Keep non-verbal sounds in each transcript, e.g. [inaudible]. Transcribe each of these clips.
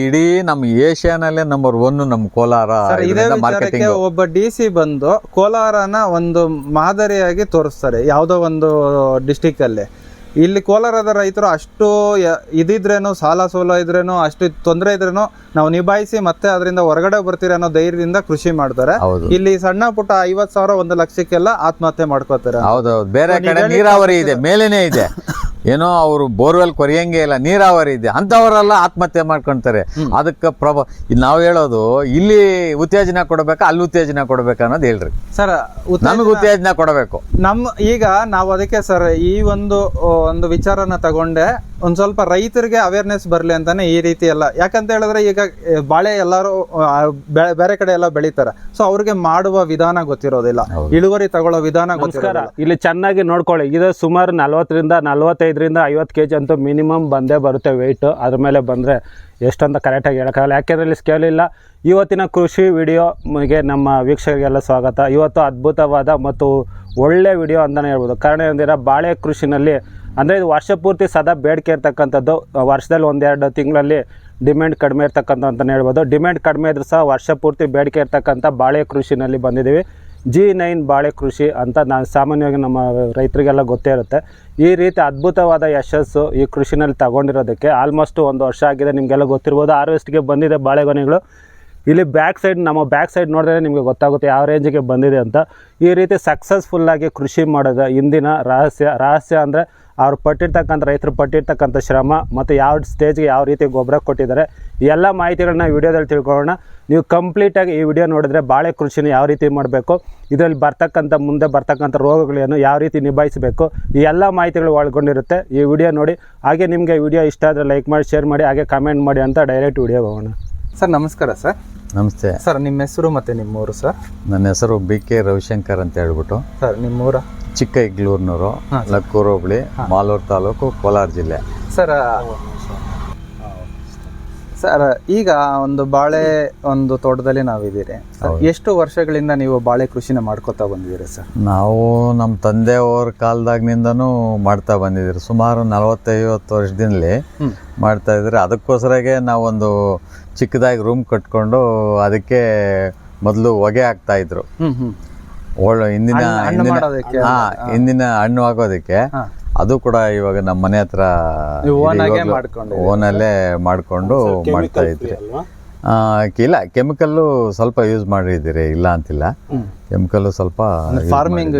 ಇಡೀ ನಮ್ಮ ಏಷ್ಯಾನಲ್ಲೇ number one ನಮ್ಮ ಕೋಲಾರ ಮಾರ್ಕೆಟಿಂಗ್ ಒಬ್ಬ ಡಿ ಸಿ ಬಂದು ಕೋಲಾರನ ಒಂದು ಮಾದರಿಯಾಗಿ ತೋರಿಸ್ತಾರೆ ಯಾವುದೋ ಒಂದು ಡಿಸ್ಟಿಕ್ ಅಲ್ಲಿ. ಇಲ್ಲಿ ಕೋಲಾರದ ರೈತರು ಅಷ್ಟು ಇದ್ರೇನು ಇದಿದ್ರೇನು ಸಾಲ ಸೋಲ ಇದ್ರೇನು ಅಷ್ಟು ತೊಂದರೆ ಇದ್ರೇನು ನಾವು ನಿಭಾಯಿಸಿ ಮತ್ತೆ ಅದರಿಂದ ಹೊರಗಡೆ ಬರ್ತೀರ ಅನ್ನೋ ಧೈರ್ಯದಿಂದ ಕೃಷಿ ಮಾಡ್ತಾರೆ. ಇಲ್ಲಿ ಸಣ್ಣ ಪುಟ್ಟ ಐವತ್ ಸಾವಿರ ಒಂದು ಲಕ್ಷಕ್ಕೆಲ್ಲ ಆತ್ಮಹತ್ಯೆ ಮಾಡ್ಕೋತಾರೆ. ಹೌದೌದು. ಬೇರೆ ಕಡೆ ನೀರಾವರಿ ಇದೆ ಮೇಲೇನೆ ಇದೆ. [laughs] ಏನೋ ಅವರು ಬೋರ್ವೆಲ್ ಕೊರಿಯಂಗೆ ಇಲ್ಲ ನೀರಾವರಿ ಇದೆ ಅಂತವರೆಲ್ಲ ಆತ್ಮಹತ್ಯೆ ಮಾಡ್ಕೊಂತಾರೆ. ಅದಕ್ಕೆ ಪ್ರಭಾವ ನಾವು ಹೇಳೋದು ಇಲ್ಲಿ ಉತ್ತೇಜನ ಕೊಡಬೇಕಾ ಅಲ್ಲಿ ಉತ್ತೇಜನ ಕೊಡಬೇಕು ಅನ್ನೋದು ಹೇಳ್ರಿ. ಸರ್ ನಮಗೆ ಉತ್ತೇಜನ ಕೊಡಬೇಕು. ನಮ್ಮ ಈಗ ನಾವು ಅದಕ್ಕೆ ಸರ್ ಈ ಒಂದು ಒಂದು ವಿಚಾರನ ತಗೊಂಡೆ. ಒಂದ್ ಸ್ವಲ್ಪ ರೈತರಿಗೆ ಅವೇರ್ನೆಸ್ ಬರಲಿ ಅಂತಾನೆ ಈ ರೀತಿ ಎಲ್ಲ. ಯಾಕಂತ ಹೇಳಿದ್ರೆ ಈಗ ಬಾಳೆ ಎಲ್ಲರೂ ಬೇರೆ ಕಡೆ ಎಲ್ಲ ಬೆಳಿತಾರೆ. ಸೊ ಅವ್ರಿಗೆ ಮಾಡುವ ವಿಧಾನ ಗೊತ್ತಿರೋದಿಲ್ಲ. ಇಳುವರಿ ತಗೊಳ್ಳೋ ವಿಧಾನ ಗೊತ್ತಿರೋದಿಲ್ಲ. ಇಲ್ಲಿ ಚೆನ್ನಾಗಿ ನೋಡ್ಕೊಳ್ಳಿ. ಇದು ಸುಮಾರು ನಲ್ವತ್ತರಿಂದ ನಲ್ವತ್ತೈದರಿಂದ ಐವತ್ತು ಕೆ ಜಿ ಅಂತೂ ಮಿನಿಮಮ್ ಬಂದೇ ಬರುತ್ತೆ ವೆಯ್ಟ್ ಅದ್ರ ಮೇಲೆ ಬಂದರೆ ಎಷ್ಟಂತ ಕರೆಕ್ಟಾಗಿ ಹೇಳೋಕ್ಕಾಗಲ್ಲ. ಯಾಕೆಂದರೆ ಇಲ್ಲಿ ಸ್ಕೇಲ್ ಇಲ್ಲ. ಇವತ್ತಿನ ಕೃಷಿ ವಿಡಿಯೋಗೆ ನಮ್ಮ ವೀಕ್ಷಕರಿಗೆಲ್ಲ ಸ್ವಾಗತ. ಇವತ್ತು ಅದ್ಭುತವಾದ ಮತ್ತು ಒಳ್ಳೆ ವಿಡಿಯೋ ಅಂತಲೇ ಹೇಳ್ಬೋದು. ಕಾರಣ ಏನಂದರೆ ಬಾಳೆ ಕೃಷಿನಲ್ಲಿ ಅಂದರೆ ಇದು ವರ್ಷ ಪೂರ್ತಿ ಸದಾ ಬೇಡಿಕೆ ಇರ್ತಕ್ಕಂಥದ್ದು. ವರ್ಷದಲ್ಲಿ ಒಂದೆರಡು ತಿಂಗಳಲ್ಲಿ ಡಿಮ್ಯಾಂಡ್ ಕಡಿಮೆ ಇರ್ತಕ್ಕಂಥ ಅಂತಲೇ ಹೇಳ್ಬೋದು. ಡಿಮ್ಯಾಂಡ್ ಕಡಿಮೆ ಇದ್ರೂ ಸಹ ವರ್ಷ ಪೂರ್ತಿ ಬೇಡಿಕೆ ಇರ್ತಕ್ಕಂಥ ಬಾಳೆ ಕೃಷಿನಲ್ಲಿ ಬಂದಿದ್ದೀವಿ. ಜಿ ನೈನ್ ಬಾಳೆ ಕೃಷಿ ಅಂತ ನಾನು ಸಾಮಾನ್ಯವಾಗಿ ನಮ್ಮ ರೈತರಿಗೆಲ್ಲ ಗೊತ್ತೇ ಇರುತ್ತೆ. ಈ ರೀತಿ ಅದ್ಭುತವಾದ ಯಶಸ್ಸು ಈ ಕೃಷಿನಲ್ಲಿ ತಗೊಂಡಿರೋದಕ್ಕೆ ಆಲ್ಮೋಸ್ಟ್ ಒಂದು ವರ್ಷ ಆಗಿದೆ. ನಿಮಗೆಲ್ಲ ಗೊತ್ತಿರ್ಬೋದು. ಹಾರ್ವೆಸ್ಟ್ಗೆ ಬಂದಿದೆ ಬಾಳೆಗೊನೆಗಳು. ಇಲ್ಲಿ ಬ್ಯಾಕ್ ಸೈಡ್ ನಮ್ಮ ಬ್ಯಾಕ್ ಸೈಡ್ ನೋಡಿದ್ರೆ ನಿಮಗೆ ಗೊತ್ತಾಗುತ್ತೆ ಯಾವ ರೇಂಜಿಗೆ ಬಂದಿದೆ ಅಂತ. ಈ ರೀತಿ ಸಕ್ಸಸ್ಫುಲ್ಲಾಗಿ ಕೃಷಿ ಮಾಡೋದು ಇಂದಿನ ರಹಸ್ಯ. ರಹಸ್ಯ ಅಂದರೆ ಅವ್ರು ಪಟ್ಟಿರ್ತಕ್ಕಂಥ ರೈತರು ಪಟ್ಟಿರ್ತಕ್ಕಂಥ ಶ್ರಮ ಮತ್ತು ಯಾವ ಸ್ಟೇಜ್ಗೆ ಯಾವ ರೀತಿ ಗೊಬ್ಬರ ಕೊಟ್ಟಿದ್ದಾರೆ ಈ ಎಲ್ಲ ಮಾಹಿತಿಗಳನ್ನ ವಿಡಿಯೋದಲ್ಲಿ ತಿಳ್ಕೊಳ್ಳೋಣ. ನೀವು ಕಂಪ್ಲೀಟಾಗಿ ಈ ವಿಡಿಯೋ ನೋಡಿದ್ರೆ ಬಾಳೆ ಕೃಷಿನ ಯಾವ ರೀತಿ ಮಾಡಬೇಕು ಇದರಲ್ಲಿ ಬರ್ತಕ್ಕಂಥ ಮುಂದೆ ಬರ್ತಕ್ಕಂಥ ರೋಗಗಳೇನು ಯಾವ ರೀತಿ ನಿಭಾಯಿಸಬೇಕು ಈ ಎಲ್ಲ ಮಾಹಿತಿಗಳು ಒಳಗೊಂಡಿರುತ್ತೆ. ಈ ವಿಡಿಯೋ ನೋಡಿ ಹಾಗೆ ನಿಮಗೆ ವಿಡಿಯೋ ಇಷ್ಟ ಆದರೆ ಲೈಕ್ ಮಾಡಿ ಶೇರ್ ಮಾಡಿ ಹಾಗೆ ಕಮೆಂಟ್ ಮಾಡಿ ಅಂತ ಡೈರೆಕ್ಟ್ ವಿಡಿಯೋ ಹೋಗೋಣ. ಸರ್ ನಮಸ್ಕಾರ ಸರ್. ನಮಸ್ತೆ. ಸರ್ ನಿಮ್ಮ ಹೆಸರು ಮತ್ತು ನಿಮ್ಮೂರು ಸರ್? ನನ್ನ ಹೆಸರು ಬಿ ಕೆ ರವಿಶಂಕರ್ ಅಂತ ಹೇಳ್ಬಿಟ್ಟು. ಸರ್ ನಿಮ್ಮೂರ ಚಿಕ್ಕ ಇಗ್ಲೂರ್ನೂರು ಲಕ್ಕೂರು ಹೋಬಳಿ ಮಾಲೂರು ತಾಲೂಕು ಕೋಲಾರ ಜಿಲ್ಲೆ. ಸರ್ ಸರ್ ಈಗ ಒಂದು ಬಾಳೆ ಒಂದು ತೋಟದಲ್ಲಿ ನಾವಿದ್ದೀರಿ. ಎಷ್ಟು ವರ್ಷಗಳಿಂದ ನೀವು ಬಾಳೆ ಕೃಷಿನ ಮಾಡ್ಕೋತಾ ಬಂದಿದ್ದೀರಿ ಸರ್? ನಾವು ನಮ್ಮ ತಂದೆಯವ್ರ ಕಾಲದಾಗಿನಿಂದನೂ ಮಾಡ್ತಾ ಬಂದಿದ್ದೀರಿ. ಸುಮಾರು ನಲವತ್ತೈವತ್ತು ವರ್ಷದಿಂದಲೇ. ಮಾಡ್ತಾ ಇದ್ರಿ ಅದಕ್ಕೋಸ್ಕರಾಗೆ ನಾವೊಂದು ಚಿಕ್ಕದಾಗಿ ರೂಮ್ ಕಟ್ಕೊಂಡು ಅದಕ್ಕೆ ಮೊದಲು ಹೊಗೆ ಹಾಕ್ತಾ ಇದ್ರು. ಒಳ್ಳೆ ಇಂದಿನ ಮಾಡೋದಕ್ಕೆ ಹಾ ಇಂದಿನ ಹಣ್ಣು ಆಗೋದಕ್ಕೆ ಅದು ಕೂಡ ಇವಾಗ ನಮ್ಮ ಮನೆ ಹತ್ರ. ಓನಲ್ಲೇ ಮಾಡ್ಕೊಂಡು ಮಾಡ್ತಾ ಇದ್ರಿ. ಇಲ್ಲ ಕೆಮಿಕಲ್ಲು ಸ್ವಲ್ಪ ಯೂಸ್ ಮಾಡಿದ್ದೀರಿ ಇಲ್ಲ ಅಂತಿಲ್ಲ. ಕೆಮಿಕಲ್ಲು ಸ್ವಲ್ಪ ಫಾರ್ಮಿಂಗ್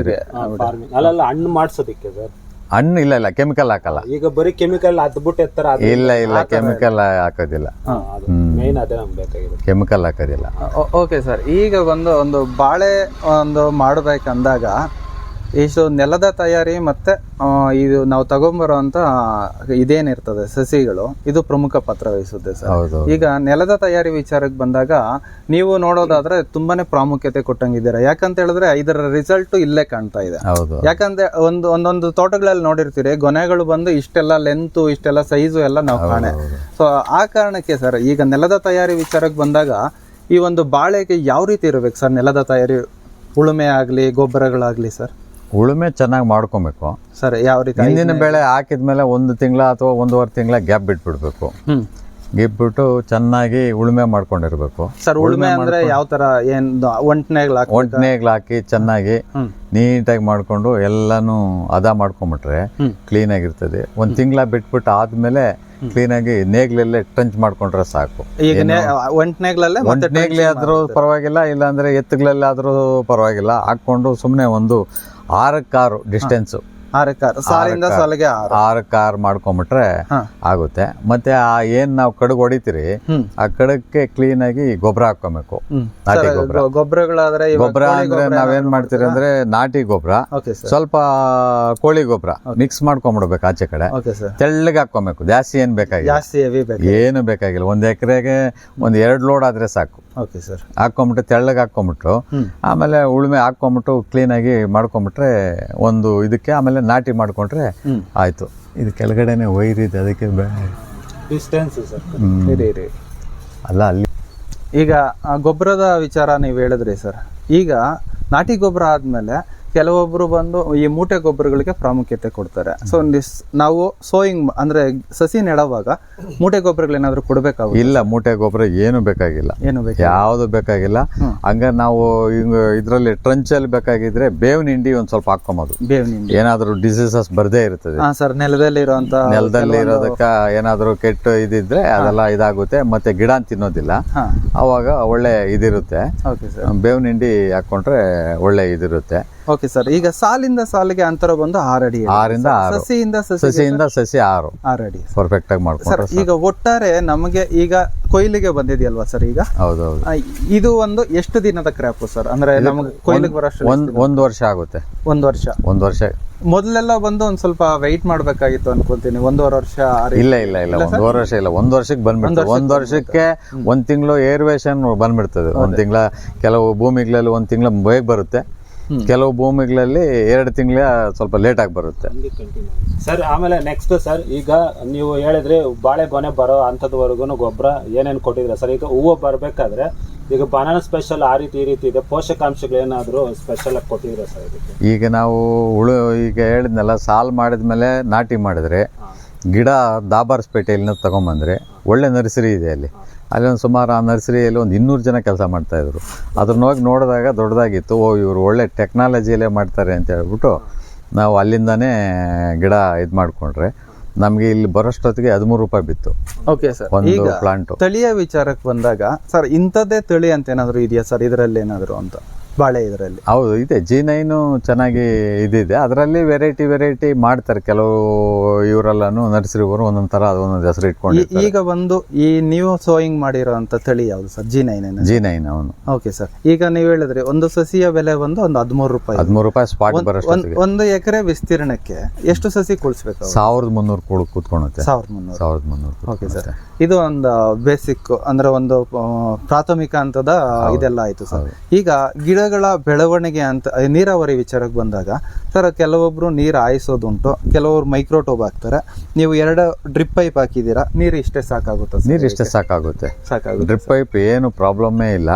ಅಲ್ಲಲ್ಲ ಹಣ್ಣು ಮಾಡಿಸೋದಕ್ಕೆ ಸರ್. ಹಣ್ಣು ಇಲ್ಲ ಇಲ್ಲ ಕೆಮಿಕಲ್ ಹಾಕಲ್ಲ. ಈಗ ಬರೀ ಕೆಮಿಕಲ್ ಅದ್ಬಿಟ್ಟು ಎತ್ತರ ಇಲ್ಲ ಇಲ್ಲ ಕೆಮಿಕಲ್ ಹಾಕೋದಿಲ್ಲ. ಮೇನ್ ಅದೇ ನಮ್ಗೆ ಬೇಕಾಗಿದೆ ಕೆಮಿಕಲ್ ಹಾಕೋದಿಲ್ಲ. ಓಕೆ ಸರ್ ಈಗ ಒಂದು ಒಂದು ಬಾಳೆ ಒಂದು ಮಾಡಬೇಕಂದಾಗ ಇಷ್ಟು ನೆಲದ ತಯಾರಿ ಮತ್ತೆ ಇದು ನಾವು ತಗೊಂಬರುವಂಥ ಇದೇನಿರ್ತದೆ ಸಸಿಗಳು. ಇದು ಪ್ರಮುಖ ಪಾತ್ರ ವಹಿಸುತ್ತೆ ಸರ್. ಈಗ ನೆಲದ ತಯಾರಿ ವಿಚಾರಕ್ಕೆ ಬಂದಾಗ ನೀವು ನೋಡೋದಾದ್ರೆ ತುಂಬಾನೇ ಪ್ರಾಮುಖ್ಯತೆ ಕೊಟ್ಟಂಗಿದ್ದೀರಾ. ಯಾಕಂತ ಹೇಳಿದ್ರೆ ಇದರ ರಿಸಲ್ಟ್ ಇಲ್ಲೇ ಕಾಣ್ತಾ ಇದೆ. ಹೌದು. ಯಾಕಂದ್ರೆ ಒಂದು ಒಂದೊಂದು ತೋಟಗಳಲ್ಲಿ ನೋಡಿರ್ತೀರಿ ಗೊನೆಗಳು ಬಂದು ಇಷ್ಟೆಲ್ಲ ಲೆಂತ್ ಇಷ್ಟೆಲ್ಲ ಸೈಜು ಎಲ್ಲ ನಾವು ಕಾಣೆ. ಸೊ ಆ ಕಾರಣಕ್ಕೆ ಸರ್ ಈಗ ನೆಲದ ತಯಾರಿ ವಿಚಾರಕ್ಕೆ ಬಂದಾಗ ಈ ಒಂದು ಬಾಳೆಗೆ ಯಾವ ರೀತಿ ಇರಬೇಕು ಸರ್ ನೆಲದ ತಯಾರಿ ಉಳುಮೆ ಆಗಲಿ ಗೊಬ್ಬರಗಳಾಗ್ಲಿ ಸರ್? ಉಳುಮೆ ಚೆನ್ನಾಗಿ ಮಾಡ್ಕೊಬೇಕು. ಸರ್ ಯಾವ ರೀತಿ ಹಿಂದಿನ ಬೆಳೆ ಹಾಕಿದ್ಮೇಲೆ ಒಂದು ತಿಂಗಳ ಅಥವಾ ಒಂದೂವರೆ ತಿಂಗಳ ಗ್ಯಾಪ್ ಬಿಟ್ಬಿಡ್ಬೇಕು. ಗಿಬ್ಬಿಟ್ಟು ಚೆನ್ನಾಗಿ ಉಳುಮೆ ಮಾಡ್ಕೊಂಡಿರ್ಬೇಕು. ಸರ್ ಉಳುಮೆ ಅಂದ್ರೆ ಯಾವ ತರ? ಏನ್ ಒಂಟ್ನೆಗಳು ಹಾಕಿ ಒಂಟನೆಗಳು ಹಾಕಿ ಚೆನ್ನಾಗಿ ನೀಟಾಗಿ ಮಾಡ್ಕೊಂಡು ಎಲ್ಲಾನು ಅದ ಮಾಡ್ಕೊಂಡ್ಬಿಟ್ರೆ. ಕ್ಲೀನ್ ಆಗಿರ್ತದೆ. ಒಂದ್ ತಿಂಗಳ ಬಿಟ್ಬಿಟ್ಟು ಆದ್ಮೇಲೆ ಕ್ಲೀನ್ ಆಗಿ ನೇಗ್ಲಲ್ಲೇ ಟಂಚ್ ಮಾಡ್ಕೊಂಡ್ರೆ ಸಾಕು. ಒಂಟನೇಗ್ಲಿ ಆದ್ರೂ ಪರವಾಗಿಲ್ಲ ಇಲ್ಲಾಂದ್ರೆ ಎತ್ತುಗಳಲ್ಲಾದ್ರೂ ಪರವಾಗಿಲ್ಲ. ಹಾಕೊಂಡು ಸುಮ್ಮನೆ ಒಂದು ಆರಕ್ಕಾರು ಡಿಸ್ಟೆನ್ಸ್ ಆರಕ್ಕಾರು ಸಾಲಿಂದ ಸಾಲಿಗೆ ಆರು. ಕಾರ್ ಮಾಡ್ಕೊಂಬಿಟ್ರೆ. ಆಗುತ್ತೆ. ಮತ್ತೆ ಆ ಏನ್ ನಾವು ಕಡುಗ್ ಹೊಡಿತೀರಿ ಆ ಕಡಕ್ಕೆ ಕ್ಲೀನ್ ಆಗಿ ಗೊಬ್ಬರ ಹಾಕೋಬೇಕು ನಾಟಿ ಗೊಬ್ಬರ. ಗೊಬ್ಬರಗಳಾದ್ರೆ ಗೊಬ್ಬರ ಅಂದ್ರೆ ನಾವೇನ್ ಮಾಡ್ತೀರಿ ಅಂದ್ರೆ ನಾಟಿ ಗೊಬ್ಬರ. ಸ್ವಲ್ಪ ಕೋಳಿ ಗೊಬ್ಬರ ಮಿಕ್ಸ್ ಮಾಡ್ಕೊಂಬಿಡ್ಬೇಕು ಆಚೆ ಕಡೆ. ತೆಳ್ಳಗೆ ಹಾಕೋಬೇಕು ಜಾಸ್ತಿ ಏನ್ ಬೇಕಾಗಿಲ್ಲ. ಏನು ಬೇಕಾಗಿಲ್ಲ. ಒಂದ್ ಎಕರೆಗೆ ಒಂದ್ ಎರಡ್ ಲೋಡ್ ಆದ್ರೆ ಸಾಕು. ಸರ್ ಹಾಕೊಂಬಿಟ್ಟು ತೆಳ್ಳಗೆ ಹಾಕೊಂಬಿಟ್ರು. ಆಮೇಲೆ ಉಳುಮೆ ಹಾಕೊಂಬಿಟ್ಟು ಕ್ಲೀನ್ ಆಗಿ ಮಾಡ್ಕೊಂಬಿಟ್ರೆ ಒಂದು ಇದಕ್ಕೆ ಆಮೇಲೆ ನಾಟಿ ಮಾಡ್ಕೊಂಡ್ರೆ ಆಯಿತು. ಇದು ಕೆಳಗಡೆನೆ ವೈರ್ ಇದೆ ಅದಕ್ಕೆ ಡಿಸ್ಟೆನ್ಸ್ ಸರ್. ಅಲ್ಲ ಅಲ್ಲಿ ಈಗ ಗೊಬ್ಬರದ ವಿಚಾರ ನೀವು ಹೇಳಿದ್ರಿ ಸರ್. ಈಗ ನಾಟಿ ಗೊಬ್ಬರ ಆದ್ಮೇಲೆ ಕೆಲವೊಬ್ರು ಬಂದು ಈ ಮೂಟೆ ಗೊಬ್ಬರಗಳಿಗೆ ಪ್ರಾಮುಖ್ಯತೆ ಕೊಡ್ತಾರೆ. ಸೊ ನಾವು ಸೋಯಿಂಗ್ ಅಂದ್ರೆ ಸಸಿ ನೆಡುವಾಗ ಮೂಟೆ ಗೊಬ್ಬರಗಳೇನಾದ್ರೂ ಕೊಡಬೇಕಾಗ ಇಲ್ಲ ಮೂಟೆ ಗೊಬ್ಬರ ಏನು ಬೇಕಾಗಿಲ್ಲ. ಏನು ಬೇಕು ಯಾವುದು ಬೇಕಾಗಿಲ್ಲ. ಹಂಗ ನಾವು ಇದರಲ್ಲಿ ಇದ್ರಲ್ಲಿ ಟ್ರಂಚ್ ಅಲ್ಲಿ ಬೇಕಾಗಿದ್ರೆ ಬೇವಿನ ಹಿಂಡಿ ಒಂದ್ ಸ್ವಲ್ಪ ಹಾಕೊಂಬೋದು ಹಿಂಡಿ. ಏನಾದ್ರೂ ಡಿಸೀಸಸ್ ಬರದೇ ಇರ್ತದೆ. ಹಾ ಸರ್ ನೆಲದಲ್ಲಿ ಇರುವಂತ ನೆಲದಲ್ಲಿ ಇರೋದಕ್ಕ ಏನಾದ್ರೂ ಕೆಟ್ಟು ಇದಿದ್ರೆ ಅದೆಲ್ಲ ಇದಾಗುತ್ತೆ. ಮತ್ತೆ ಗಿಡ ತಿನ್ನೋದಿಲ್ಲ. ಅವಾಗ ಒಳ್ಳೆ ಇದಿರುತ್ತೆ. ಬೇವಿನ ಹಿಂಡಿ ಹಾಕೊಂಡ್ರೆ ಒಳ್ಳೆ ಇದಿರುತ್ತೆ. ಓಕೆ ಸರ್ ಈಗ ಸಾಲಿಂದ ಸಾಲಿಗೆ ಅಂತರ ಬಂದು ಆರಡಿ ಅಡಿ ಆರಿಂದ. ಆರು. ಸಸಿಯಿಂದ ಸಸಿ ಸಸಿಯಿಂದ ಸಸಿ ಆರು. ಆರಡಿ ಅಡಿ. ಪರ್ಫೆಕ್ಟ್ ಆಗಿ ಸರ್ ಮಾಡ್ಕೊಂಡ್ರೆ ಈಗ ಒಟ್ಟಾರೆ ನಮಗೆ ಈಗ ಕೊಯ್ಲಿಗೆ ಬಂದಿದೆಯಲ್ವಾ ಸರ್ ಈಗ? ಹೌದೌದು ಆ, ಇದು ಒಂದು ಎಷ್ಟು ದಿನದ ಕ್ರಾಪ್ ಸರ್? ಅಂದ್ರೆ ನಮಗೆ ಕೊಯ್ಲಿಗೆ ಬರೋಷ್ಟು ಒಂದ್ ಒಂದ್ ವರ್ಷ ಆಗುತ್ತೆ. ಒಂದು ವರ್ಷ. ಒಂದ್ ವರ್ಷ. ಮೊದಲೆಲ್ಲ ಬಂದು ಒಂದ್ ಸ್ವಲ್ಪ ವೆಯ್ಟ್ ಮಾಡ್ಬೇಕಾಗಿತ್ತು ಅನ್ಕೊಂತೀನಿ. ಒಂದೂವರೆ ವರ್ಷ ಆ ರೀತಿ. ಇಲ್ಲ ಇಲ್ಲ. ಇಲ್ಲ ಒಂದೂವರೆ ವರ್ಷ ಇಲ್ಲ. ಒಂದ್ ವರ್ಷಕ್ಕೆ ಬಂದ್ಬಿಡ್ತದೆ ಒಂದ್ ವರ್ಷಕ್ಕೆ ಒಂದ್ ತಿಂಗಳು ಏರ್ವೇಷನ್ ಬಂದ್ಬಿಡ್ತದೆ. ಒಂದ್ ತಿಂಗಳ ಕೆಲವು ಭೂಮಿಗಳಲ್ಲಿ ಒಂದ್ ತಿಂಗಳ ಬೇಗ ಬರುತ್ತೆ. ಕೆಲವು ಭೂಮಿಗಳಲ್ಲಿ ಎರಡು ತಿಂಗಳ ಸ್ವಲ್ಪ ಲೇಟ್ ಆಗಿ ಬರುತ್ತೆ. ಸರ್ ಆಮೇಲೆ ನೆಕ್ಸ್ಟ್ ಸರ್ ಈಗ ನೀವು ಹೇಳಿದ್ರೆ ಬಾಳೆ ಗೊನೆ ಬರೋ ಅಂಥದ್ವರೆಗೂ ಗೊಬ್ಬರ ಏನೇನು ಕೊಟ್ಟಿದ್ರೆ ಸರ್? ಈಗ ಹೂವು ಬರಬೇಕಾದ್ರೆ ಈಗ ಬನಾನ ಸ್ಪೆಷಲ್ ಆ ರೀತಿ ಈ ರೀತಿ ಇದೆ. ಪೋಷಕಾಂಶಗಳೇನಾದರೂ ಸ್ಪೆಷಲ್ ಆಗಿ ಕೊಟ್ಟಿದ್ರೆ ಸರ್ ಇದಕ್ಕೆ? ಈಗ ನಾವು ಹುಳು ಈಗ ಹೇಳಿದ್ನಲ್ಲ ಸಾಲ್ ಮಾಡಿದ್ಮೇಲೆ ನಾಟಿ ಮಾಡಿದ್ರೆ ಗಿಡ ದಾಬಾರ್ಸ್ಪೇಟೆಯಲ್ಲಿ ತಗೊಂಡ್ಬಂದ್ರೆ ಒಳ್ಳೆ ನರ್ಸರಿ ಇದೆ ಅಲ್ಲಿ. ಅಲ್ಲಿ ಒಂದು ಸುಮಾರು ಆ ನರ್ಸರಿಯಲ್ಲಿ ಒಂದು ಇನ್ನೂರು ಜನ ಕೆಲಸ ಮಾಡ್ತಾ ಇದ್ರು. ಅದನ್ನ ಹೋಗಿ ನೋಡಿದಾಗ ದೊಡ್ಡದಾಗಿತ್ತು ಓ ಇವರು ಒಳ್ಳೆ ಟೆಕ್ನಾಲಜಿಯಲ್ಲೇ ಮಾಡ್ತಾರೆ ಅಂತ ಹೇಳ್ಬಿಟ್ಟು ನಾವು ಅಲ್ಲಿಂದನೇ ಗಿಡ ಇದು ಮಾಡಿಕೊಂಡ್ರೆ. ನಮಗೆ ಇಲ್ಲಿ ಬರೋಷ್ಟೊತ್ತಿಗೆ ಹದಿಮೂರು ರೂಪಾಯಿ ಬಿತ್ತು. ಓಕೆ ಸರ್ ಒಂದು ಪ್ಲಾಂಟು ತಳಿಯ ವಿಚಾರಕ್ಕೆ ಬಂದಾಗ ಸರ್ ಇಂಥದ್ದೇ ತಳಿ ಅಂತ ಏನಾದರೂ ಇದೆಯಾ ಸರ್ ಇದರಲ್ಲಿ ಏನಾದರೂ ಅಂತ? ಬಾಳೆ ಇದರಲ್ಲಿ. ಹೌದು ಇದೆ. ಜಿ ನೈನು ಚೆನ್ನಾಗಿ ಇದಿದೆ. ಅದರಲ್ಲಿ ವೆರೈಟಿ ವೆರೈಟಿ ಮಾಡ್ತಾರೆ. ಕೆಲವು ಇವರೆಲ್ಲನು ನರ್ಸರಿವರು ಒಂದೊಂದು ಥರ ಒಂದೊಂದು ಹೆಸರು ಇಟ್ಕೊಂಡು ಈಗ ಬಂದು ಈ ನೀವು ಸೋಯಿಂಗ್ ಮಾಡಿರೋಂಥ ತಳಿ ಯಾವುದು sir? G nine G nine ಅವನು ಓಕೆ ಸರ್ ಈಗ ನೀವು ಹೇಳಿದ್ರೆ ಒಂದು ಸಸಿಯ ಬೆಲೆ ಬಂದು ಒಂದು ಹದಿಮೂರು ರೂಪಾಯಿ. ಹದಿಮೂರು ರೂಪಾಯಿ ಸ್ಪಾಟ್ ಒಂದ್- ಒಂದು ಎಕರೆ ವಿಸ್ತೀರ್ಣಕ್ಕೆ ಎಷ್ಟು ಸಸಿ ಕುಳಿಸ್ಬೇಕು ಸಾವಿರದ ಮುನ್ನೂರು ಕೂಡ ಕೂತ್ಕೊಳುತ್ತೆ. ಸಾವಿರದ ಮುನ್ನೂರು. ಸಾವಿರದ ಮುನ್ನೂರು ಓಕೆ ಸರ್ ಇದು ಒಂದು ಬೇಸಿಕ್ ಅಂದ್ರೆ ಒಂದು ಪ್ರಾಥಮಿಕ ಹಂತದ ಇದೆಲ್ಲ ಆಯ್ತು ಸರ್ ಈಗ ಗಿಡಗಳ ಬೆಳವಣಿಗೆ ಅಂತ ನೀರಾವರಿ ವಿಚಾರಕ್ಕೆ ಬಂದಾಗ ಸರ್ ಕೆಲವೊಬ್ರು ನೀರು ಹಾಯಿಸೋದುಂಟು ಕೆಲವರು ಮೈಕ್ರೋಟೋಬ್ ಹಾಕ್ತಾರೆ. ನೀವು ಎರಡು ಡ್ರಿಪ್ ಪೈಪ್ ಹಾಕಿದ್ದೀರಾ ನೀರು ಇಷ್ಟೇ ಸಾಕಾಗುತ್ತೆ ನೀರು ಇಷ್ಟೇ ಸಾಕಾಗುತ್ತೆ. ಸಾಕಾಗುತ್ತೆ ಡ್ರಿಪ್ ಪೈಪ್ ಏನು ಪ್ರಾಬ್ಲಮ್ಮೇ ಇಲ್ಲ.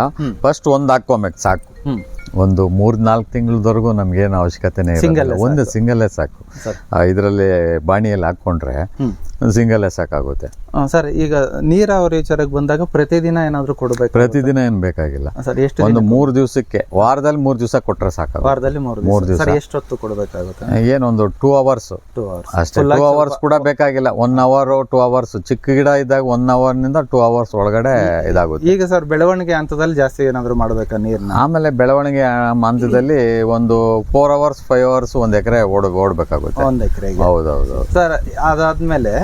ಫಸ್ಟ್ ಒಂದು ಹಾಕೋಬೇಕು ಸಾಕು. ಒಂದು ಮೂರ್ ನಾಲ್ಕು ತಿಂಗಳವರೆಗೂ ನಮ್ಗೇನು ಅವಶ್ಯಕತೆನೇ ಇಲ್ಲ ಒಂದು ಸಿಂಗಲ್ಲೇ ಸಾಕು. ಇದರಲ್ಲಿ ಬಾಣಿಯಲ್ಲಿ ಹಾಕೊಂಡ್ರೆ ಸಿಂಗಲ್ಲೇ ಸಾಕಾಗುತ್ತೆ. ಸರ್ ಈಗ ನೀರಾವರಿ ವಿಚಾರಕ್ಕೆ ಬಂದಾಗ ಪ್ರತಿದಿನ ಏನಾದರೂ ಕೊಡಬೇಕು ಪ್ರತಿದಿನ ಏನು ಬೇಕಾಗಿಲ್ಲ. ಸರ್ ಎಷ್ಟು ಒಂದು ಮೂರು ದಿವಸಕ್ಕೆ ವಾರದಲ್ಲಿ ಮೂರು ದಿವಸ ಕೊಟ್ಟರೆ ಸಾಕು ವಾರದಲ್ಲಿ ಮೂರು ದಿವಸ. ಎಷ್ಟೊತ್ತು ಎಷ್ಟು ಹೊತ್ತು ಕೊಡಬೇಕಾಗುತ್ತೆ? ಏನೊಂದು ಟೂ ಅವರ್ಸ್ ಟೂ ಅವರ್ಸ್ ಅಷ್ಟೇ ಟೂ ಅವರ್ಸ್ ಕೂಡ ಬೇಕಾಗಿಲ್ಲ. ಒನ್ ಅವರ್ ಟೂ ಅವರ್ಸ್ ಚಿಕ್ಕ ಗಿಡ ಇದ್ದಾಗ ಒನ್ ಅವರ್ನಿಂದ ಟೂ ಅವರ್ಸ್ ಒಳಗಡೆ ಇದಾಗುತ್ತೆ. ಈಗ ಸರ್ ಬೆಳವಣಿಗೆ ಹಂತದಲ್ಲಿ ಜಾಸ್ತಿ ಏನಾದರೂ ಮಾಡಬೇಕಾ ನೀರನ್ನ ಆಮೇಲೆ ಬೆಳವಣಿಗೆ ಹಂತದಲ್ಲಿ ಒಂದು ಫೋರ್ ಅವರ್ಸ್ ಫೈವ್ ಅವರ್ಸ್ ಒಂದು ಎಕರೆ ಓಡ್ ಓಡಬೇಕಾಗುತ್ತೆ. ಒಂದು ಎಕರೆ ಹೌದೌದು. ಸರ್ ಅದಾದ್ಮೇಲೆ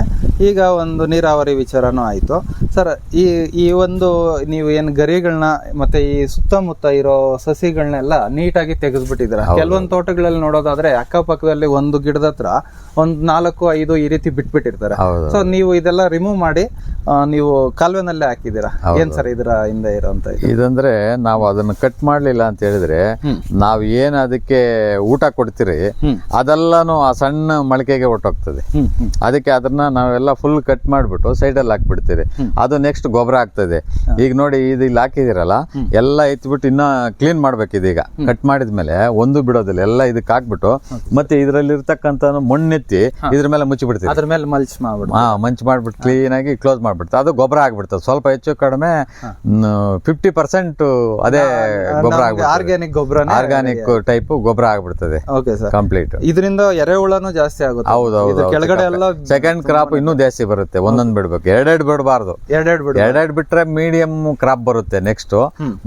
ಈಗ ಒಂದು ನೀರಾವರಿ ವಿಚಾರನೂ ಆಯ್ತು. ಸರ್ ಈ ಈ ಒಂದು ನೀವು ಏನು ಗರಿಗಳನ್ನ ಮತ್ತೆ ಈ ಸುತ್ತಮುತ್ತ ಇರೋ ಸಸಿಗಳನ್ನೆಲ್ಲ ನೀಟಾಗಿ ತೆಗೆದ್ಬಿಟ್ಟಿದ್ದೀರ? ಕೆಲವೊಂದು ತೋಟಗಳಲ್ಲಿ ನೋಡೋದಾದ್ರೆ ಅಕ್ಕಪಕ್ಕದಲ್ಲಿ ಒಂದು ಗಿಡದ ಹತ್ರ ಒಂದ್ ನಾಲ್ಕು ಐದು ಈ ರೀತಿ ಬಿಟ್ಬಿಟ್ಟಿರ್ತಾರೆ. ಸೊ ನೀವು ಇದೆಲ್ಲ ರಿಮೂವ್ ಮಾಡಿ ನೀವು ಕಾಲುವೆನಲ್ಲೇ ಹಾಕಿದ್ದೀರಾ? ಏನ್ ಸರ್ ಇದರ ಹಿಂದೆ ಇರೋಂತ ಅಂತ ಇದಂದ್ರೆ ನಾವು ಅದನ್ನ ಕಟ್ ಮಾಡ್ಲಿಲ್ಲ ಅಂತ ಹೇಳಿದ್ರೆ ನಾವು ಏನ್ ಅದಕ್ಕೆ ಊಟ ಕೊಡ್ತೀರಿ. ಅದೆಲ್ಲಾನು ಆ ಸಣ್ಣ ಮೊಳಕೆಗೆ ಹೊಟ್ಟೋಗ್ತದೆ ಅದಕ್ಕೆ ಅದನ್ನ ನಾವೆಲ್ಲ ಫುಲ್ ಕಟ್ ಮಾಡ್ಬಿಟ್ಟು ಸೈಡಲ್ಲಿ ಹಾಕ್ಬಿಡ್ತೀರಿ. ಅದು ನೆಕ್ಸ್ಟ್ ಗೊಬ್ಬರ ಆಗ್ತದೆ. ಈಗ ನೋಡಿ ಇದು ಇಲ್ಲಿ ಹಾಕಿದಿರಲ್ಲ ಎಲ್ಲ ಎತ್ಬಿಟ್ಟು ಇನ್ನ ಕ್ಲೀನ್ ಮಾಡ್ಬೇಕು ಇದೀಗ ಕಟ್ ಮಾಡಿದ್ಮೇಲೆ ಒಂದು ಬಿಡೋದಿಲ್ಲ ಎಲ್ಲ ಇದಕ್ಕೆ ಹಾಕ್ಬಿಟ್ಟು ಮತ್ತೆ ಇದರಲ್ಲಿ ಇರ್ತಕ್ಕಂಥ ಮಣ್ಣೆತ್ತಿ ಇದ್ರ ಮೇಲೆ ಮುಚ್ಚಿಬಿಡ್ತೀವಿ ಅದ್ರ ಮೇಲೆ ಮಲ್ಚ್ ಮಾಡ್ಬಿಡು ಹಾ ಮಂಚ್ ಮಾಡ್ಬಿಟ್ಟು ಕ್ಲೀನ್ ಆಗಿ ಕ್ಲೋಸ್ ಮಾಡ್ಬಿಡ್ತಾರೆ. ಅದು ಗೊಬ್ಬರ ಆಗ್ಬಿಡ್ತದೆ. ಸ್ವಲ್ಪ ಹೆಚ್ಚು ಕಡಿಮೆ ಫಿಫ್ಟಿ ಪರ್ಸೆಂಟ್ ಅದೇ ಗೊಬ್ಬರ ಆರ್ಗ್ಯಾನಿಕ್ ಗೊಬ್ಬರನೇ ಆರ್ಗಾನಿಕ್ ಟೈಪ್ ಗೊಬ್ಬರ ಆಗ್ಬಿಡ್ತದೆ. ಕಂಪ್ಲೀಟ್ ಇದರಿಂದ ಎರೆಹುಳನು ಜಾಸ್ತಿ ಆಗುತ್ತೆ. ಹೌದು ಕೆಳಗಡೆ ಎಲ್ಲ ಸೆಕೆಂಡ್ ಕ್ರಾಪ್ ಇನ್ನೂ ಜಾಸ್ತಿ ಬರುತ್ತೆ. ಒಂದೊಂದ್ ಬಿಡ್ಬೇಕು. ಎರಡೆರಡು ಬಿಡಬಾರ್ದು. ಎರಡೆರಡು ಬಿಡ ಎರಡೆರಡು ಬಿಟ್ರೆ ಮೀಡಿಯಂ ಕ್ರಾಪ್ ಬರುತ್ತೆ ನೆಕ್ಸ್ಟ್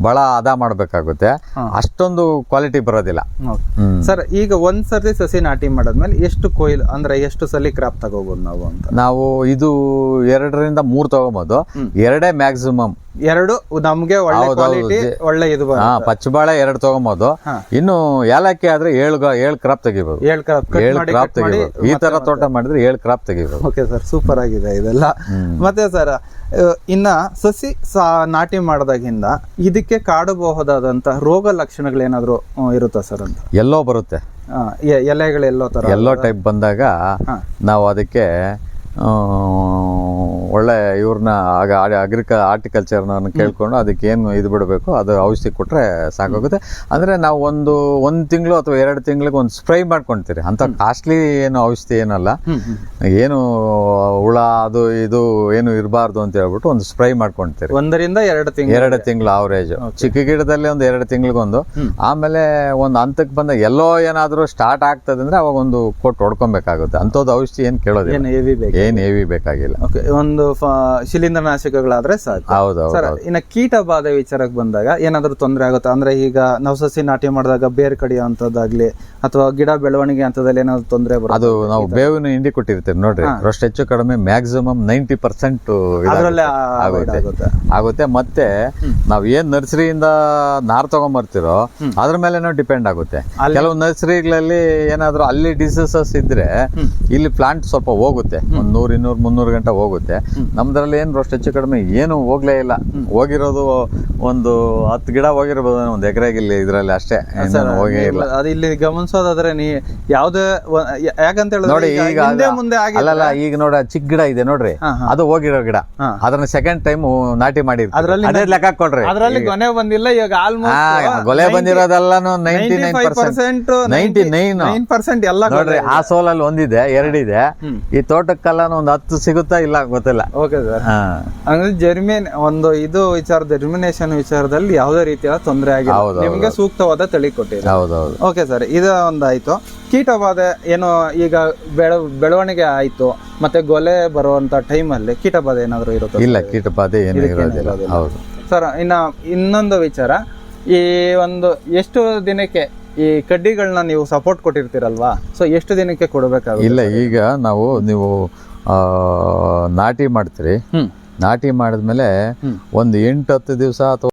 ಬಹಳ ಅದ ಮಾಡ್ಬೇಕಾಗುತ್ತೆ. ಅಷ್ಟೊಂದು ಕ್ವಾಲಿಟಿ ಬರೋದಿಲ್ಲ. ಸರ್ ಈಗ ಒಂದ್ ಸರ್ತಿ ಸಸಿ ನಾಟಿ ಮಾಡಾದ್ಮೇಲೆ ಎಷ್ಟು ಕೊಯ್ಲು ಅಂದ್ರೆ ಎಷ್ಟು ಸಲ ಕ್ರಾಪ್ ತಗೋಬಹುದು ನಾವು ಅಂತ? ನಾವು ಇದು ಎರಡರಿಂದ ಮೂರ್ ತಗೋಬಹುದು ಎರಡೇ ಮ್ಯಾಕ್ಸಿಮಮ್ ಎರಡು ನಮ್ಗೆ ಒಳ್ಳೆ ಕ್ವಾಲಿಟಿ ಒಳ್ಳೆ ಇದು ಹಾ ಪಚ್ಚಬಾಳೆ ಎರಡು ತಗೊಂಬೋದು. ಇನ್ನು ಏಲಕ್ಕಿ ಆದ್ರೆ ಏಳು ಏಳು ಕ್ರಾಪ್ ತೆಗಿಬಹುದು ಏಳ್ ಕ್ರಾಪ್ ಏಳು ಕ್ರಾಪ್ ಈ ತರ ತೋಟ ಮಾಡಿದ್ರೆ ಏಳು ಕ್ರಾಪ್ ತೆಗಿಬಹುದು ಓಕೆ ಸರ್ ಸೂಪರ್ ಆಗಿದೆ ಇದೆಲ್ಲ. ಮತ್ತೆ ಸರ್ ಇನ್ನ ಸಸಿ ಸಾ ನಾಟಿ ಮಾಡಿದಾಗಿಂದ ಇದಕ್ಕೆ ಕಾಡಬಹುದಾದಂತ ರೋಗ ಲಕ್ಷಣಗಳೇನಾದ್ರು ಇರುತ್ತಾ ಸರ್ ಅಂತ? ಎಲ್ಲೋ ಬರುತ್ತೆ. ಎಲೆಗಳು ಎಲ್ಲೋ ತರ ಎಲ್ಲೋ ಟೈಪ್ ಬಂದಾಗ. ನಾವು ಅದಕ್ಕೆ ಒಳ್ಳೆ ಇವ್ರನ್ನ ಆಗ ಅಗ್ರಿಕ ಆರ್ಟಿಕಲ್ಚರ್ನ ಕೇಳ್ಕೊಂಡು ಅದಕ್ಕೆ ಏನು ಇದು ಬಿಡಬೇಕು ಅದು ಔಷಧಿ ಕೊಟ್ಟರೆ ಸಾಕಾಗುತ್ತೆ. ಅಂದ್ರೆ ನಾವು ಒಂದು ಒಂದು ತಿಂಗಳು ಅಥವಾ ಎರಡು ತಿಂಗಳಿಗೆ ಒಂದು ಸ್ಪ್ರೈ ಮಾಡ್ಕೊಳ್ತೀರಿ ಅಂತ ಕಾಸ್ಟ್ಲಿ ಏನು ಔಷಧಿ ಏನಲ್ಲ. ಏನು ಹುಳ ಅದು ಇದು ಏನು ಇರಬಾರ್ದು ಅಂತ ಹೇಳ್ಬಿಟ್ಟು ಒಂದು ಸ್ಪ್ರೈ ಮಾಡ್ಕೊಳ್ತೀರಿ ಒಂದರಿಂದ ಎರಡು ತಿಂಗಳು ಎರಡು ತಿಂಗಳು ಅವರೇಜ್ ಚಿಕ್ಕ ಗಿಡದಲ್ಲಿ ಒಂದು ಎರಡು ತಿಂಗಳಿಗೊಂದು ಆಮೇಲೆ ಒಂದು ಹಂತಕ್ಕೆ ಬಂದ ಎಲ್ಲೋ ಏನಾದರೂ ಸ್ಟಾರ್ಟ್ ಆಗ್ತದೆ ಅಂದರೆ ಅವಾಗ ಒಂದು ಕೊಟ್ಟು ಹೊಡ್ಕೊಬೇಕಾಗುತ್ತೆ. ಅಂಥದ್ದು ಔಷಧಿ ಏನು ಕೇಳೋದಿಲ್ಲ. ಏನು ಹೆವಿ ಬೇಕಾಗಿಲ್ಲ. ಓಕೆ ಒಂದು ಫ- ಶಿಲೀಂಧ್ರನಾಶಕಗಳಾದ್ರೆ ಸಾಕು. ಹೌದು ಸರ್ ಇನ್ನ ಕೀಟ ಬಾಧೆ ವಿಚಾರಕ್ಕೆ ಬಂದಾಗ ಏನಾದ್ರೂ ತೊಂದರೆ ಆಗುತ್ತೆ? ಅಂದ್ರೆ ಈಗ ನಾವು ಸಸಿ ನಾಟಿ ಮಾಡಿದಾಗ ಬೇರ್ ಕಡಿಯುವಂಥದ್ದಾಗ್ಲಿ ಅಥವಾ ಗಿಡ ಬೆಳವಣಿಗೆ ಹಂತದಲ್ಲಿ ಏನಾದ್ರು ತೊಂದರೆ ಬರುತ್ತೆ? ಅದು ನಾವು ಬೇವಿನ ಹಿಂಡಿ ಕೊಟ್ಟಿರ್ತೀವಿ ನೋಡ್ರಿ. ಅಷ್ಟು ಹೆಚ್ಚು ಕಡಿಮೆ ಮ್ಯಾಕ್ಸಿಮಮ್ ನೈಂಟಿ ಪರ್ಸೆಂಟ್ ಆಗುತ್ತೆ. ಆಗುತ್ತೆ. ಮತ್ತೆ ನಾವ್ ಏನ್ ನರ್ಸರಿಯಿಂದ ನಾರ್ ತಗೊಂಬರ್ತಿರೋ ಅದ್ರ ಮೇಲೆ ಡಿಪೆಂಡ್ ಆಗುತ್ತೆ. ಕೆಲವು ನರ್ಸರಿಗಳಲ್ಲಿ ಏನಾದ್ರು ಅಲ್ಲಿ ಡಿಸೀಸಸ್ ಇದ್ರೆ ಇಲ್ಲಿ ಪ್ಲಾಂಟ್ ಸ್ವಲ್ಪ ಹೋಗುತ್ತೆ. ಒಂದ್ ನೂರ್ ಇನ್ನೂರ್ ಮುನ್ನೂರು ಗಂಟೆ ಹೋಗುತ್ತೆ. ನಮ್ದ್ರಲ್ಲಿ ಏನ್ ಅಷ್ಟು ಹೆಚ್ಚು ಕಡಿಮೆ ಏನು ಹೋಗ್ಲೇ ಇಲ್ಲ. ಹೋಗಿರೋದು ಒಂದು ಹತ್ತು ಗಿಡ ಹೋಗಿರ್ಬೋದು ಒಂದ್ ಎಕರೆಗೆ ಇಲ್ಲಿ ಇದ್ರಲ್ಲಿ ಅಷ್ಟೇ. ಹೋಗೇ ಇಲ್ಲ. ಅದು ಇಲ್ಲಿ ಗಮನಿಸೋದಾದ್ರೆ ನೀ ಯಾವ್ದೇ ಯಾಕಂತ ಹೇಳಿದ್ರೆ ನೋಡಿ ಈಗ ಈಗ ಮುಂದೆ ಅಲ್ಲಲ್ಲ ಈಗ ನೋಡ ಚಿಕ್ಕ ಗಿಡ ಇದೆ ನೋಡ್ರಿ. ಅದು ಹೋಗಿರೋ ಗಿಡ. ಅದನ್ನ ಸೆಕೆಂಡ್ ಟೈಮ್ ನಾಟಿ ಮಾಡಿ ಅದ್ರಲ್ಲಿ ಅದೇ ಲೆಕ್ಕ ಕೊಡ್ರಿ ಅದ್ರಲ್ಲಿ ಗೊನೆ ಬಂದಿಲ್ಲ ಹಾ, ಆಲ್ಮೋಸ್ಟ್ ಗೊಲೆ ಬಂದಿರೋದೆಲ್ಲಾನು ninety nine percent ninety nine percent ಎಲ್ಲ ನೋಡ್ರಿ ಆ ಸೋಲಲ್ಲಿ ಒಂದಿದೆ ಎರಡಿದೆ. ಈ ಒಂದು ಹತ್ತು ಸಿಗುತ್ತಾ ಇಲ್ಲ ಗೊತ್ತಿಲ್ಲ. ಓಕೆ ಸರ್ ಹಾ. ಅಂದ್ರೆ ಜರ್ಮಿನ್ ಒಂದು ಇದು ವಿಚಾರ ಜರ್ಮಿನೇಷನ್ ವಿಚಾರದಲ್ಲಿ ಯಾವುದೇ ರೀತಿಯ ತೊಂದರೆ ಆಗಿಲ್ಲ. ಹೌದು, ನಿಮ್ಗೆ ಸೂಕ್ತವಾದ ತಳಿ ಕೊಟ್ಟಿದೆ ಹೌದೌದು ಓಕೆ ಸರ್ ಇದು ಒಂದಾಯ್ತು. ಕೀಟಬಾಧೆ ಏನು ಈಗ ಬೆಳ ಬೆಳವಣಿಗೆ ಆಯ್ತು ಮತ್ತೆ ಗೊಲೆ ಬರುವಂತ ಟೈಮಲ್ಲಿ ಕೀಟಬಾಧೆ ಏನಾದ್ರು ಇರುತ್ತೆ ಇಲ್ಲ ಕೀಟಬಾಧೆ ಏನು ಇರೋದಿಲ್ಲ. ಇರೋದಿಲ್ಲ. ಹೌದು. ಸರ್ ಇನ್ನ ಇನ್ನೊಂದು ವಿಚಾರ. ಈ ಒಂದು ಎಷ್ಟು ದಿನಕ್ಕೆ ಈ ಕಡ್ಡಿಗಳನ್ನ ನೀವು ಸಪೋರ್ಟ್ ಕೊಟ್ಟಿರ್ತೀರಲ್ವಾ? ಸೊ ಎಷ್ಟು ದಿನಕ್ಕೆ ಕೊಡಬೇಕಾಗುತ್ತೆ ಇಲ್ಲ ಈಗ ನಾವು ನೀವು ನಾಟಿ ಮಾಡ್ತೀರಿ. ನಾಟಿ ಮಾಡಿದ್ಮೇಲೆ ಒಂದು ಎಂಟು ಹತ್ತು ದಿವಸ ಅಥವಾ